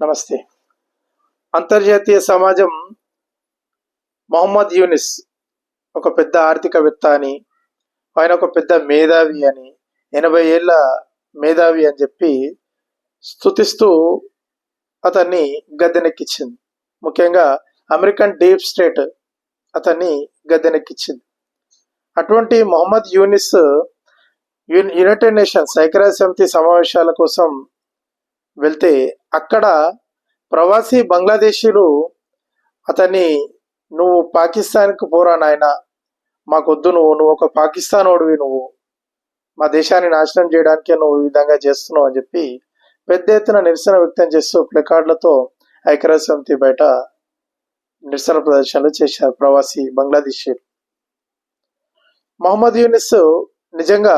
నమస్తే. అంతర్జాతీయ సమాజం మొహమ్మద్ యూనిస్ ఒక పెద్ద ఆర్థికవేత్త అని ఆయన ఒక పెద్ద మేధావి అని ఎనభై ఏళ్ళ మేధావి అని చెప్పి స్థుతిస్తూ అతన్ని గద్దెనెక్కించింది ముఖ్యంగా అమెరికన్ డీప్ స్టేట్ అతన్ని గద్దెనెక్కించింది అటువంటి మొహమ్మద్ యూనిస్ యునైటెడ్ నేషన్స్ ఐక్యరాజ్య సమితి సమావేశాల కోసం వెళ్తే అక్కడ ప్రవాసీ బంగ్లాదేశీలు అతన్ని నువ్వు పాకిస్తాన్కి పోరా నాయన మాకొద్దు నువ్వు నువ్వు ఒక పాకిస్తానోడివి నువ్వు. మా దేశాన్ని నాశనం చేయడానికే నువ్వు ఈ విధంగా చేస్తున్నావు అని చెప్పి పెద్ద ఎత్తున నిరసన వ్యక్తం చేస్తూ ప్లకార్డులతో ఐక్యరాజ్య సమితి బయట నిరసన ప్రదర్శనలు చేశారు ప్రవాసీ బంగ్లాదేశీలు. మహమ్మద్ యూనిస్ నిజంగా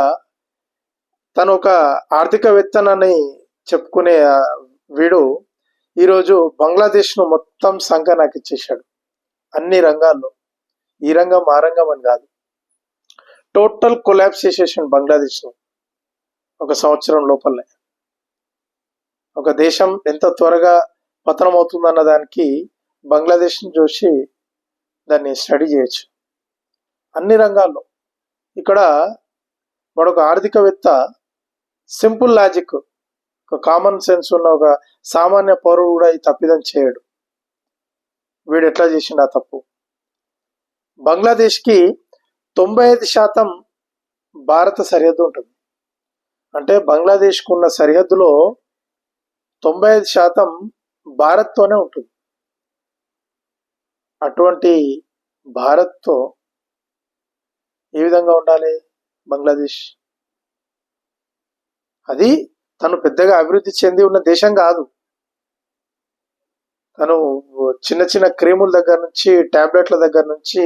తను ఒక ఆర్థికవేత్తనని చెప్పుకునే వీడు ఈరోజు బంగ్లాదేశ్ను మొత్తం సంకనాకి ఇచ్చేశాడు. అన్ని రంగాల్లో. ఈ రంగం ఆ రంగం అని కాదు. టోటల్ కొలాబ్స్ చేసేసాడు బంగ్లాదేశ్ను ఒక సంవత్సరం లోపలనే. ఒక దేశం ఎంత త్వరగా పతనం అవుతుందన్న దానికి బంగ్లాదేశ్ని చూసి దాన్ని స్టడీ చేయొచ్చు. అన్ని రంగాల్లో. ఇక్కడ మరొక ఆర్థికవేత్త సింపుల్ లాజిక్ ఒక కామన్ సెన్స్ ఉన్న ఒక సామాన్య పౌరుడు కూడా ఈ తప్పిదం చేయడు. వీడు ఎట్లా చేసిండు ఆ తప్పు? బంగ్లాదేశ్కి తొంభై ఐదు శాతం భారత సరిహద్దు ఉంటుంది. అంటే బంగ్లాదేశ్కు ఉన్న సరిహద్దులో తొంభై ఐదు శాతం భారత్తోనే ఉంటుంది. అటువంటి భారత్తో ఏ విధంగా ఉండాలి బంగ్లాదేశ్? అది తను పెద్దగా అభివృద్ధి చెంది ఉన్న దేశం కాదు. తను చిన్న చిన్న క్రీముల దగ్గర నుంచి టాబ్లెట్ల దగ్గర నుంచి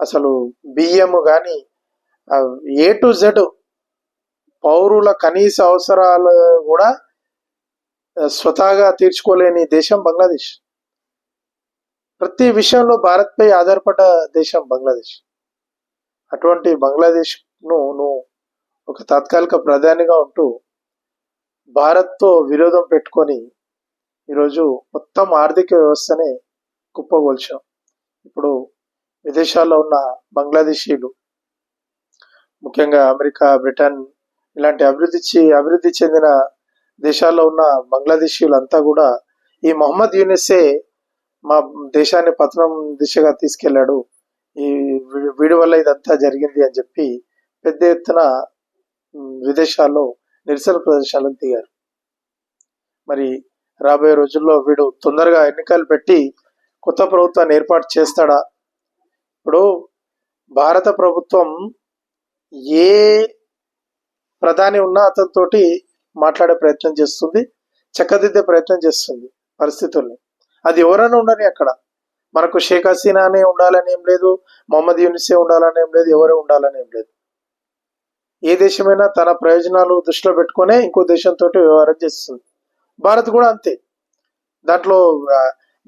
అసలు బియ్యం కానీ ఏ టు జెడ్ పౌరుల కనీస అవసరాలు కూడా స్వతహాగా తీర్చుకోలేని దేశం బంగ్లాదేశ్. ప్రతి విషయంలో భారత్పై ఆధారపడ్డ దేశం బంగ్లాదేశ్. అటువంటి బంగ్లాదేశ్ను నువ్వు ఒక తాత్కాలిక ప్రధానిగా ఉంటూ భారత్తో విరోధం పెట్టుకొని ఈరోజు మొత్తం ఆర్థిక వ్యవస్థని కుప్పగొల్చాం. ఇప్పుడు విదేశాల్లో ఉన్న బంగ్లాదేశీలు ముఖ్యంగా అమెరికా బ్రిటన్ ఇలాంటి అభివృద్ధి అభివృద్ధి చెందిన దేశాల్లో ఉన్న బంగ్లాదేశీయులంతా కూడా ఈ మొహమ్మద్ యూనిసే మా దేశాన్ని పతనం దిశగా తీసుకెళ్ళాడు. ఈ వీడి వల్ల ఇదంతా జరిగింది అని చెప్పి పెద్ద ఎత్తున విదేశాల్లో నిరసన ప్రదర్శనలకు దిగారు. మరి రాబోయే రోజుల్లో వీడు తొందరగా ఎన్నికలు పెట్టి కొత్త ప్రభుత్వాన్ని ఏర్పాటు చేస్తాడా? ఇప్పుడు భారత ప్రభుత్వం ఏ ప్రధాని ఉన్నా అతనితోటి మాట్లాడే ప్రయత్నం చేస్తుంది చక్కదిద్దే ప్రయత్నం చేస్తుంది పరిస్థితుల్ని. అది ఎవరైనా ఉండని అక్కడ. మనకు షేక్ హసీనానే ఉండాలని ఏం లేదు మొహమ్మద్ యూనిసే ఉండాలని ఏం లేదు ఎవరే ఉండాలని ఏం లేదు. ఏ దేశమైనా తన ప్రయోజనాలు దృష్టిలో పెట్టుకునే ఇంకో దేశంతో వ్యవహారం చేస్తుంది. భారత్ కూడా అంతే. దాంట్లో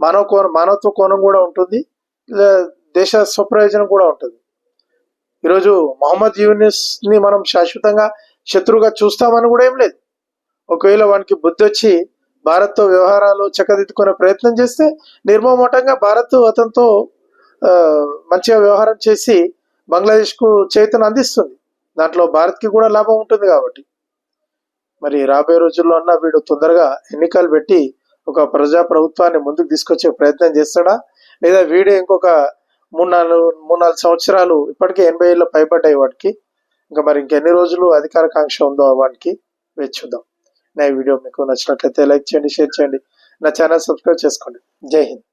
మానవ కోణం మానవత్వ కోణం కూడా ఉంటుంది. దేశ స్వప్రయోజనం కూడా ఉంటుంది. ఈరోజు మొహమ్మద్ యూనిస్ని మనం శాశ్వతంగా శత్రువుగా చూస్తామని కూడా ఏం లేదు. ఒకవేళ వానికి బుద్ధి వచ్చి భారత్తో వ్యవహారాలు చక్కదిద్దుకునే ప్రయత్నం చేస్తే నిర్మోమటంగా భారత్ అతనితో మంచిగా వ్యవహారం చేసి బంగ్లాదేశ్కు చేతను అందిస్తుంది. దాంట్లో భారత్కి కూడా లాభం ఉంటుంది కాబట్టి. మరి రాబోయే రోజుల్లో అన్న వీడు తొందరగా ఎన్నికలు పెట్టి ఒక ప్రజా ప్రభుత్వాన్ని ముందుకు తీసుకొచ్చే ప్రయత్నం చేస్తాడా? లేదా వీడే ఇంకొక మూడు నాలుగు మూడు నాలుగు సంవత్సరాలు ఇప్పటికే ఎనభై ఏళ్ళు పైబడ్డాయి వాటికి ఇంకా మరి ఇంకెన్ని రోజులు అధికార కాంక్ష ఉందో వాటికి వేచి చూద్దాం. నా వీడియో మీకు నచ్చినట్లయితే లైక్ చేయండి షేర్ చేయండి. నా ఛానల్ సబ్స్క్రైబ్ చేసుకోండి. జై హింద్.